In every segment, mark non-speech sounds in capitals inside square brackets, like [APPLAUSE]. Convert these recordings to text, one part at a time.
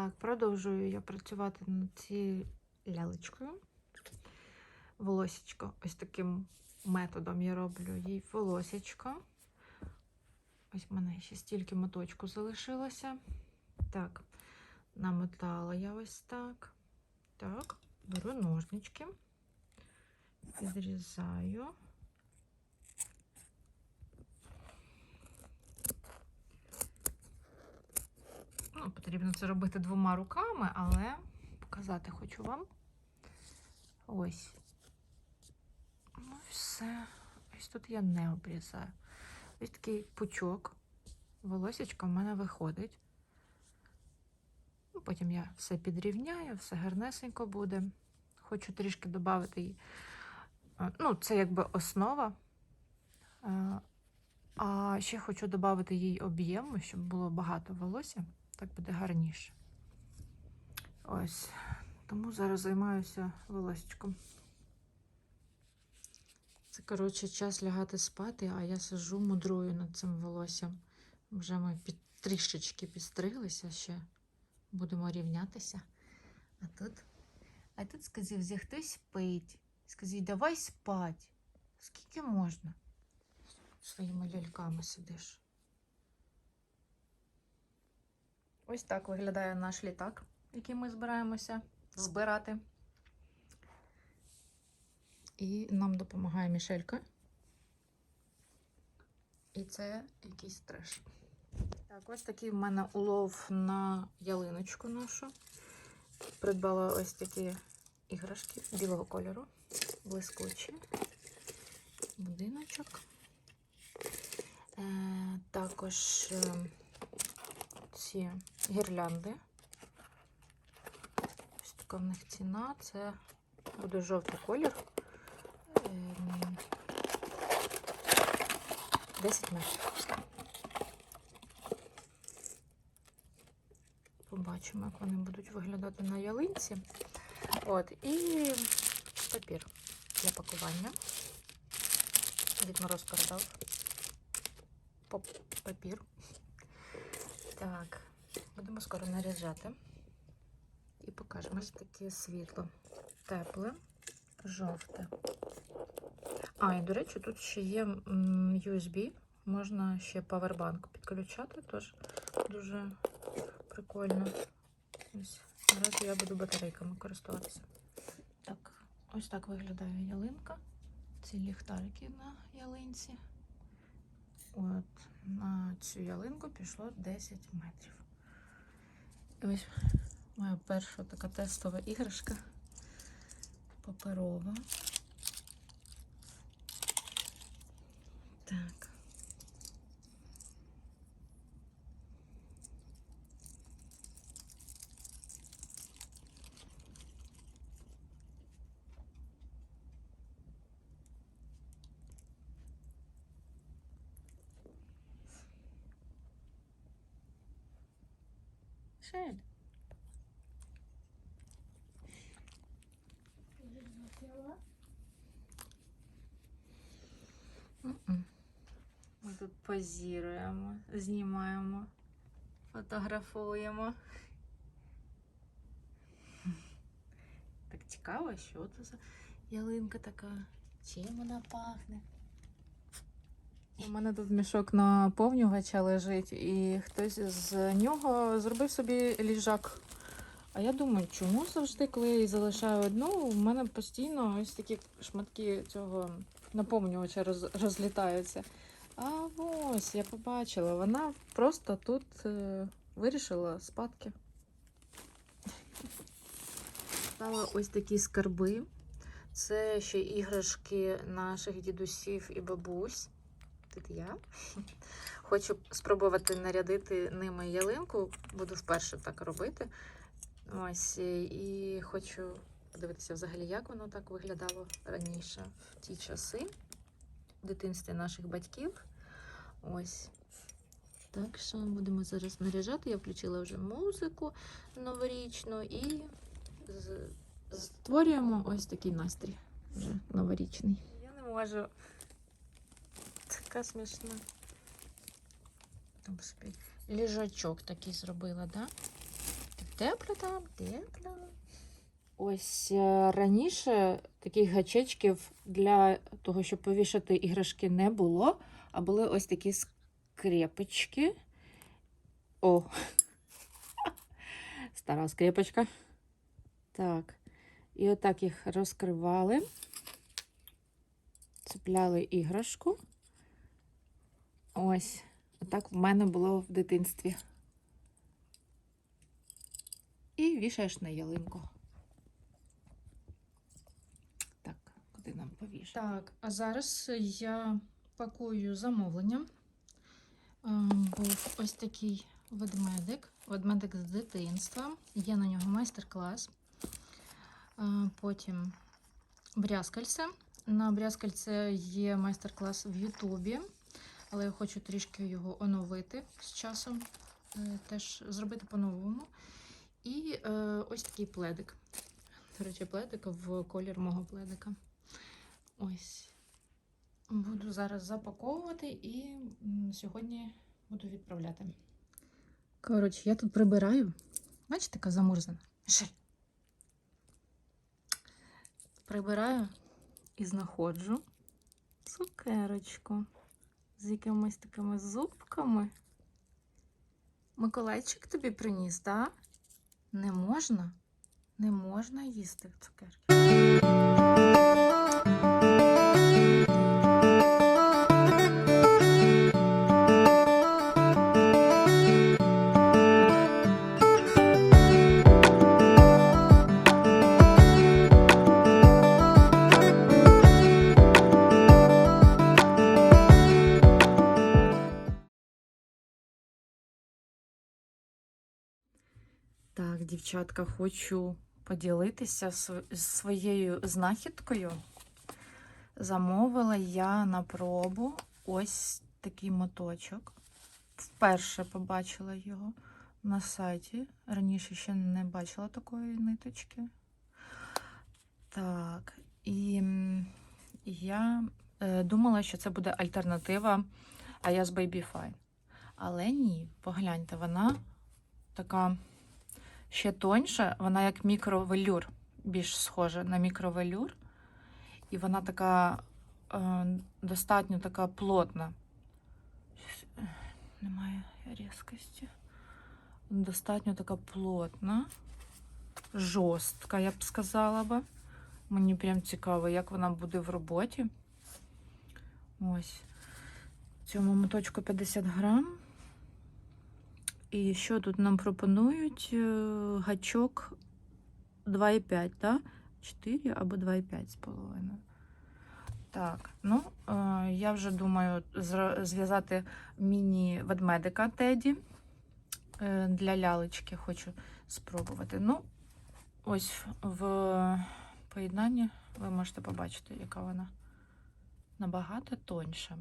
Так, продовжую я працювати над цією лялечкою. Волосічко. Ось таким методом я роблю їй волосечко. Ось в мене ще стільки моточку залишилося. Так, намотала я ось так. Так, беру ножнички, відрізаю. Ну, потрібно це робити двома руками, але показати хочу вам. Ось. Ну і все. Ось тут я не обрізаю. Ось такий пучок. Волосечко в мене виходить. Ну, Потім я все підрівняю, все гарнесенько буде. Хочу трішки додати їй. е, Ну, це якби основа. Е, А ще хочу додати їй об'єму, щоб було багато волосся. Так буде гарніше. Ось. Тому зараз займаюся волосечком. Це, коротше, час лягати спати, а я сижу мудрую над цим волоссям. Вже ми під, трішечки підстриглися ще. Будемо рівнятися. А тут, а тут сказав, зі хтось спить. Сказав, давай спать. Скільки можна? Своїми ляльками сидиш. Ось так виглядає наш літак, який ми збираємося збирати. І нам допомагає Мішелька. І це якийсь треш. Так, ось такий в мене улов на ялиночку нашу. Придбала ось такі іграшки білого кольору, блискучі. Будиночок. Е, також е, ці гірлянди. Ось така в них ціна. Це буде жовтий колір. Ем, 10 метрів. Побачимо, як вони будуть виглядати на ялинці. От, і папір для пакування. Дід Мороз передав Поп- папір. Так, будемо скоро наряджати. І покажемо ось таке світло. Тепле, жовте. А, і до речі, тут ще є USB. Можна ще павербанк підключати, тож дуже прикольно. Ось наразі я буду батарейками користуватися. Так, ось так виглядає ялинка. Ці ліхтарики на ялинці. От на цю ялинку пішло 10 метрів. І ось моя перша така тестова іграшка. Паперова. Так. Шель. М-м. Ми тут позіруємо, знімаємо, фотографуємо. Так цікаво, що це за ялинка така. Чим вона пахне? У мене тут мішок наповнювача лежить, і хтось з нього зробив собі ліжак. А я думаю, чому завжди, коли я її залишаю одну, у мене постійно ось такі шматки цього наповнювача роз, розлітаються. А ось я побачила, вона просто тут е, вирішила спадки. Стала ось такі скарби. Це ще іграшки наших дідусів і бабусь. Тут я. Хочу спробувати нарядити ними ялинку. Буду вперше так робити. Ось, і хочу подивитися взагалі, як воно так виглядало раніше в ті часи, в дитинстві наших батьків. Ось. Так що будемо зараз наряжати. Я включила вже музику новорічну і створюємо ось такий настрій вже новорічний. Я не можу. Така смішна. Ліжачок такий зробила, да? тепло там, тепло. Ось е, раніше таких гачечків для того, щоб повішати іграшки, не було, а були ось такі скрепочки. О, [LAUGHS] стара скрепочка. Так. І отак їх розкривали, цепляли іграшку. Ось, отак в мене було в дитинстві. І вішаєш на ялинку. Так, куди нам повішати? Так, а зараз я пакую замовлення. Ем, Був ось такий ведмедик, ведмедик з дитинства. Є на нього майстер-клас. Е, Потім брязкальце. На брязкальце є майстер-клас в Ютубі, але я хочу трішки його оновити з часом, е, теж зробити по-новому. І е, ось такий пледик. До речі, пледик в колір мого пледика. Ось. Буду зараз запаковувати і сьогодні буду відправляти. Коротше, я тут прибираю. Бачите, така замурзана. Мішель. Прибираю і знаходжу цукерочку з якимись такими зубками. Миколайчик тобі приніс, так? Не можна? Не можна їсти цукерки. Дівчатка, хочу поділитися св- своєю знахідкою. Замовила я на пробу ось такий моточок. Вперше побачила його на сайті. Раніше ще не бачила такої ниточки. Так, і я е, думала, що це буде альтернатива Ayas Baby Fine. Але ні, погляньте, вона така ще тоньша, вона як мікровелюр, більш схожа на мікровелюр. І вона така е, достатньо така плотна. Е, Немає різкості. Достатньо така плотна, жорстка, я б сказала би. Мені прям цікаво, як вона буде в роботі. Ось. В цьому моточку 50 грам. І що тут нам пропонують? Е, Гачок 2,5, так? 4 або 2,5 з половиною. Так, ну, е, я вже думаю зв'язати міні-ведмедика Теді. Е, Для лялечки хочу спробувати. Ну, ось в поєднанні ви можете побачити, яка вона набагато тоньша.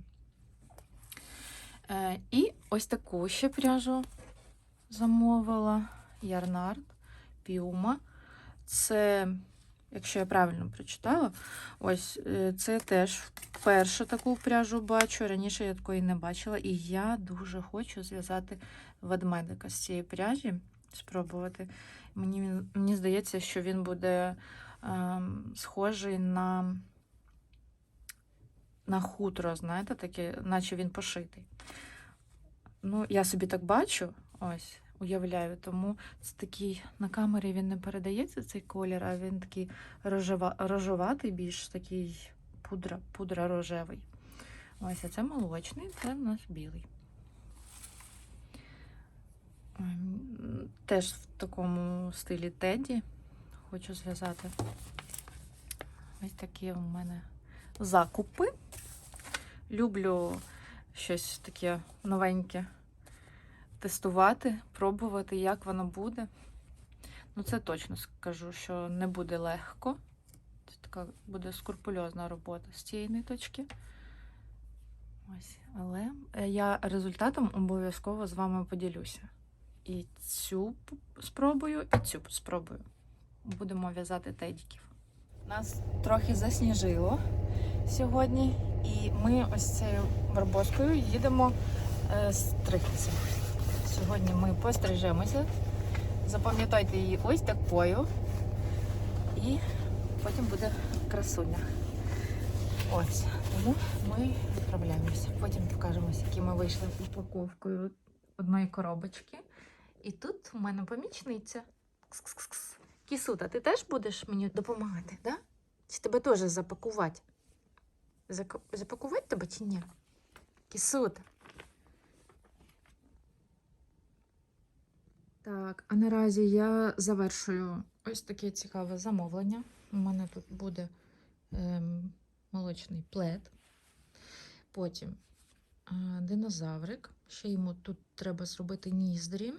І ось таку ще пряжу замовила Ярнард Піума. Це, якщо я правильно прочитала, ось е, це теж вперше таку пряжу бачу. Раніше я такої не бачила. І я дуже хочу зв'язати ведмедика з цієї пряжі, спробувати. Мені, мені здається, що він буде ем, схожий на, на хутро, знаєте, таке, наче він пошитий. Ну, я собі так бачу, ось, уявляю, тому це такий на камері він не передається цей колір, а він такий рожева, рожеватий, більш такий пудра, пудра рожевий. Ось, а це молочний, це в нас білий. Ем, Теж в такому стилі Теді хочу зв'язати. Ось такі у мене закупи. Люблю щось таке новеньке тестувати, пробувати, як воно буде. Ну, це точно скажу, що не буде легко. Це така буде скрупульозна робота з цієї ниточки. Ось, але е, я результатом обов'язково з вами поділюся. І цю спробую, і цю спробую. Будемо в'язати тедіків. Нас трохи засніжило сьогодні, і ми ось цією барбоскою їдемо е, стригтися. Сьогодні ми пострижемося Запам'ятайте її ось такою. І потім буде красуня. Ось. Тому ми відправляємося. Потім покажемо, які ми вийшли з упаковкою одної коробочки. І тут у мене помічниця. Кс-кс-кс. Кісута, ти теж будеш мені допомагати, да? Чи тебе теж запакувати? Запакувати тебе чи ні? Кісута. Так, а наразі я завершую ось таке цікаве замовлення. У мене тут буде ем, молочний плед. Потім е, динозаврик. Ще йому тут треба зробити ніздрі,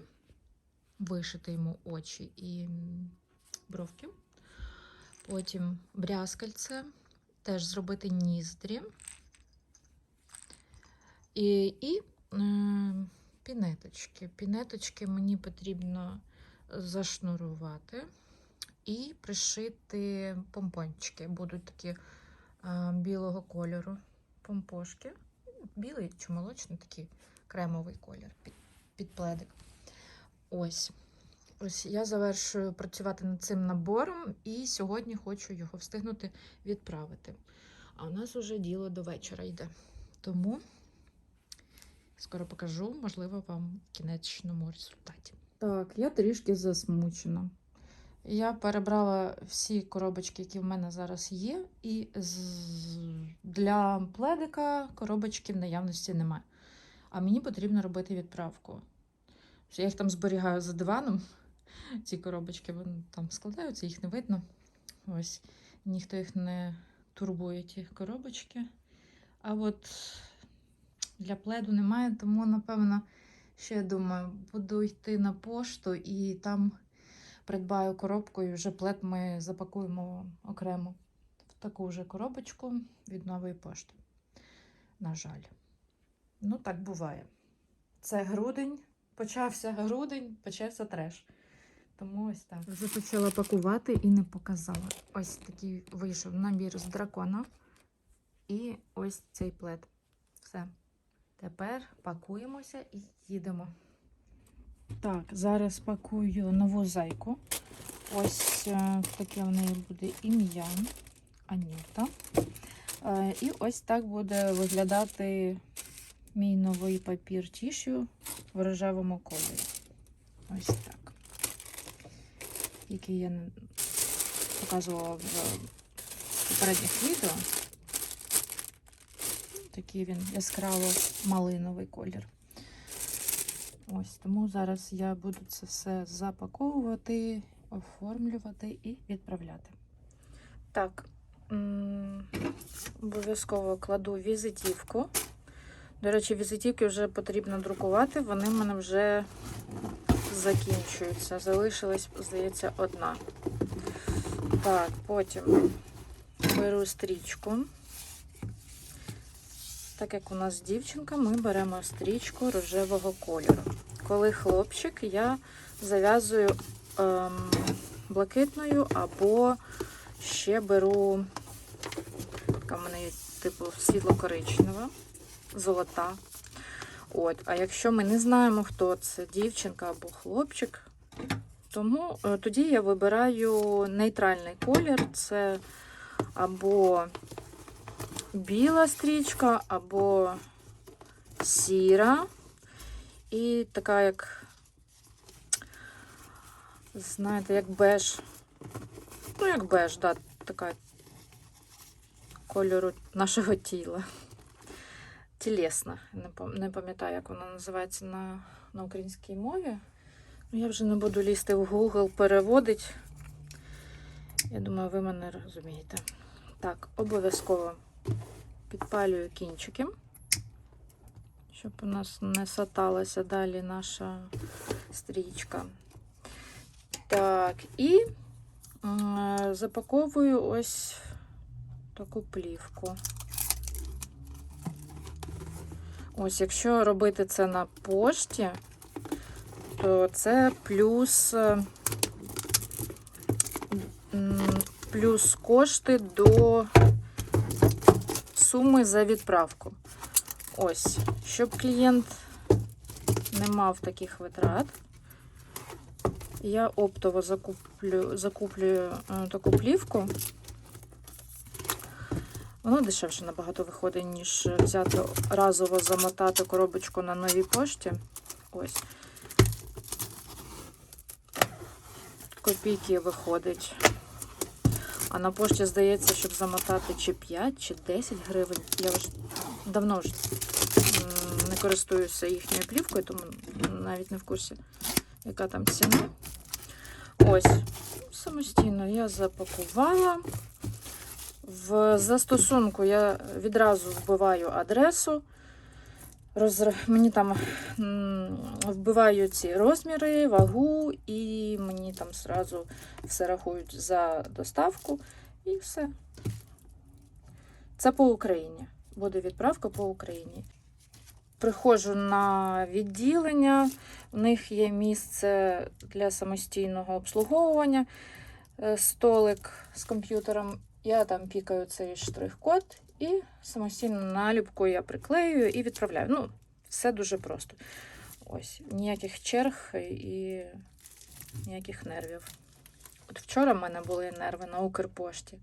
вишити йому очі і бровки. Потім брязкальце, теж зробити ніздрі. І, і е, пінеточки. Пінеточки мені потрібно зашнурувати і пришити помпончики. Будуть такі е, білого кольору помпошки. Білий чи молочний, такий кремовий колір під, під пледик. Ось. Ось я завершую працювати над цим набором і сьогодні хочу його встигнути відправити. А у нас уже діло до вечора йде. Тому скоро покажу, можливо, вам в кінечному результаті. Так, я трішки засмучена. Я перебрала всі коробочки, які в мене зараз є, і для пледика коробочки в наявності немає. А мені потрібно робити відправку. Я їх там зберігаю за диваном. Ці коробочки вони там складаються, їх не видно. Ось ніхто їх не турбує, ті коробочки. А от для пледу немає, тому, напевно, ще я думаю, буду йти на пошту і там придбаю коробку, і вже плед ми запакуємо окремо в таку же коробочку від нової пошти. На жаль. Ну, так буває. Це грудень, почався грудень, почався треш. Тому ось так. Вже почала пакувати і не показала. Ось такий вийшов набір з дракона. І ось цей плед. Все. Тепер пакуємося і їдемо. Так, зараз пакую нову зайку. Ось е, таке в неї буде ім'я Аніта. Е, І ось так буде виглядати мій новий папір тішю в рожевому кольорі. Ось так. Який я показувала в попередніх відео. Такий він яскраво малиновий колір. Ось тому зараз я буду це все запаковувати, оформлювати і відправляти. Так, обов'язково кладу візитівку. До речі, візитівки вже потрібно друкувати, вони в мене вже закінчуються. Залишилась, здається, одна. Так, потім беру стрічку. Так як у нас дівчинка, ми беремо стрічку рожевого кольору. Коли хлопчик, я зав'язую ем, блакитною або ще беру, така в мене є типу світло-коричнева, золота. От. А якщо ми не знаємо, хто це, дівчинка або хлопчик, тому е, тоді я вибираю нейтральний колір. Це або біла стрічка, або сіра. І така, як, знаєте, як беж. Ну, як беж, да, така кольору нашого тіла. Тілесна. Не пам'ятаю, як вона називається на, на українській мові. Ну, я вже не буду лізти в Google, переводить. Я думаю, ви мене розумієте. Так, обов'язково підпалюю кінчики, щоб у нас не саталася далі наша стрічка. Так, і запаковую ось таку плівку. Ось, якщо робити це на пошті, то це плюс, плюс кошти до суми за відправку. Ось, щоб клієнт не мав таких витрат, Я оптово закуплю, закуплюю е, таку плівку. Воно дешевше набагато виходить, ніж взяти разово замотати коробочку на новій пошті. Ось. Копійки виходить. А на пошті здається, щоб замотати чи 5, чи 10 гривень. Я вже давно вже не користуюся їхньою плівкою, тому навіть не в курсі, яка там ціна. Ось, самостійно я запакувала. В застосунку я відразу вбиваю адресу. Розр... Мені там м, вбиваю ці розміри, вагу, і мені там зразу все рахують за доставку і все. Це по Україні. Буде відправка по Україні. Приходжу на відділення, в них є місце для самостійного обслуговування, е, столик з комп'ютером. Я там пікаю цей штрих-код і самостійно наліпку я приклеюю і відправляю. Ну, все дуже просто. Ось, ніяких черг і ніяких нервів. От вчора в мене були нерви на Укрпошті.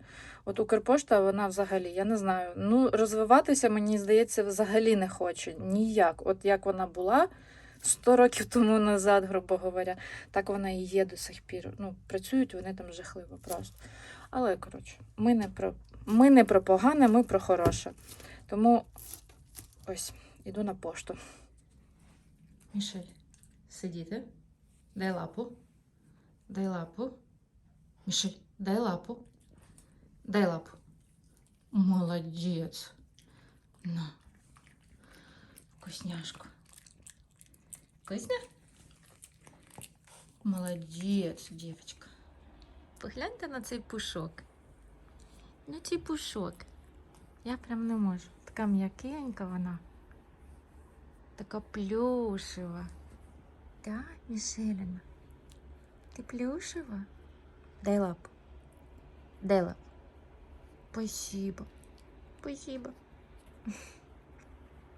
От Укрпошта, вона взагалі, я не знаю. Ну, розвиватися, мені здається, взагалі не хоче. Ніяк. От як вона була 100 років тому назад, грубо говоря, так вона і є до сих пір. Ну, працюють вони там жахливо просто. Але, коротше, ми не про, ми не про погане, ми про хороше. Тому ось, іду на пошту. Мішель, сидіти. Дай лапу. Дай лапу. Мішель, дай лапу. Дай лапу. Молодець. На. Вкусняшку. Вкусно? Молодець, дівчинка. Погляньте на цей пушок. Ну, цей пушок. Я прям не можу. Така м'якенька вона. Така плюшева. Да, Мішеліна? Ти плюшева? Дай лапу. Дай лапу. Спасибо. Спасибо.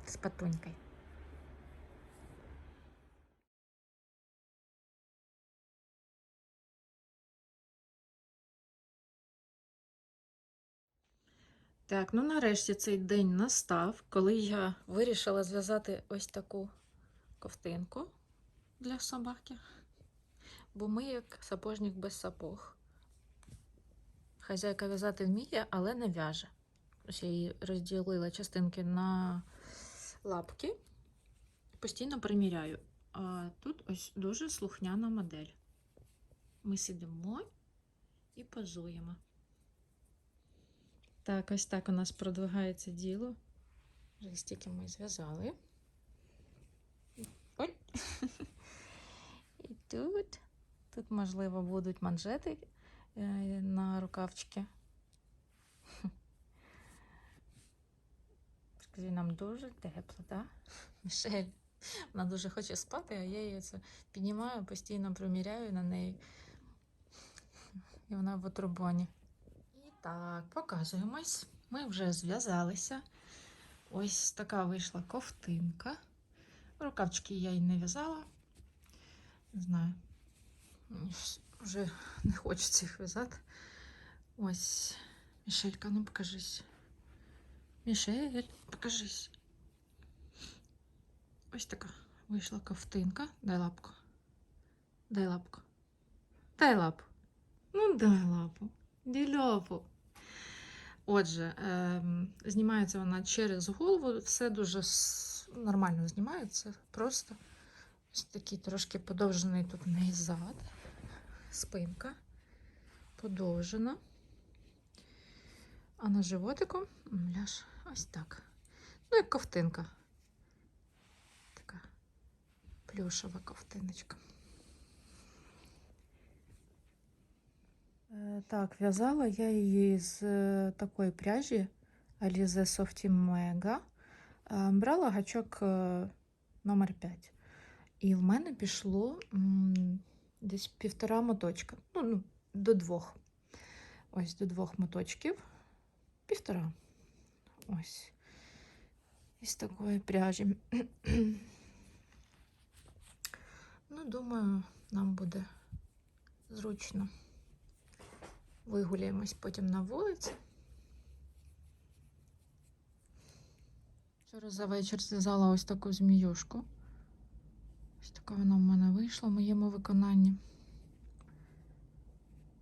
С потонькой. Так, ну нарешті цей день настав, коли я вирішила зв'язати ось таку ковтинку для собаки. Бо ми як сапожник без сапог. Хазяйка в'язати вміє, але не в'яже. Ось я її розділила частинки на лапки. Постійно приміряю. А тут ось дуже слухняна модель. Ми сидимо і позуємо. Так, ось так у нас продвигається діло. Вже стільки ми зв'язали. Ой. [LAUGHS] І тут. Тут, можливо, будуть манжети е, на рукавчики. [LAUGHS] Скажи, нам дуже тепло, так? Мішель. Вона дуже хоче спати, а я її це піднімаю, постійно приміряю на неї. І вона в отрубоні. Так, показуємось. Ми вже зв'язалися. Ось така вийшла ковтинка. Рукавчики я й не в'язала. Не знаю. Вже не хочеться їх в'язати. Ось. Мішелька, ну покажись. Мішель, покажись. Ось така вийшла ковтинка. Дай лапку. Дай лапку. Дай лапу. Ну, дай лапу. Лапу. Отже, ем, знімається вона через голову. Все дуже нормально знімається. Просто ось такий трошки подовжений тут в. Спинка подовжена. А на животику ляж ось так. Ну, як ковтинка. Така плюшева ковтиночка. Так, в'язала я її з е, такої пряжі Alize Softy Mega. Е, Брала гачок номер 5. І в мене пішло десь півтора моточка. Ну, ну, до двох. Ось до двох моточків. Півтора. Ось. Із такої пряжі. ну, думаю, нам буде Зручно. Вигуляємось потім на вулиці. Вчора за вечір зв'язала ось таку зміюшку. Ось така вона в мене вийшла в моєму виконанні.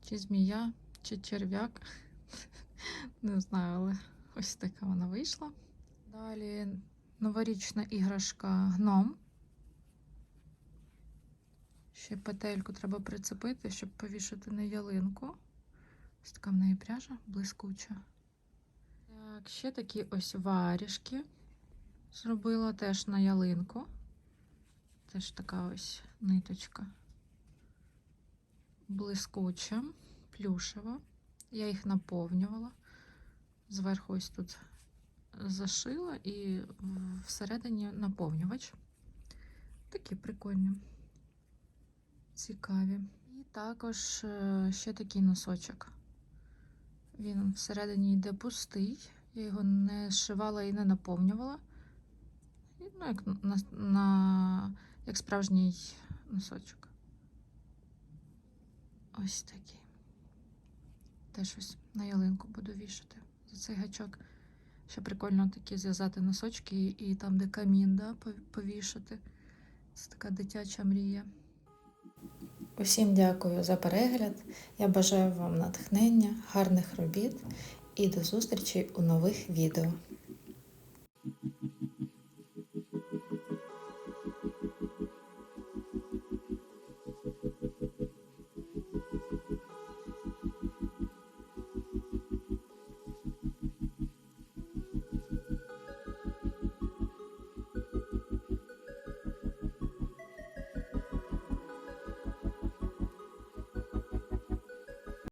Чи змія, чи черв'як. [LAUGHS] Не знаю, але ось така вона вийшла. Далі новорічна іграшка гном. Ще петельку треба прицепити, щоб повішати на ялинку. Ось така в неї пряжа блискуча. Так, ще такі ось варішки. Зробила теж на ялинку. Теж така ось ниточка. Блискуча, плюшева. Я їх наповнювала. Зверху ось тут зашила і всередині наповнювач. Такі прикольні, цікаві. І також е, ще такий носочок. Він всередині йде пустий. Я його не зшивала і не наповнювала. Ну, як, на, на, як справжній носочок. Ось такий. Теж ось на ялинку буду вішати за цей гачок. Ще прикольно такі зв'язати носочки і там, де камін, да, повішати. Це така дитяча мрія. Усім дякую за перегляд. Я бажаю вам натхнення, гарних робіт і до зустрічі у нових відео.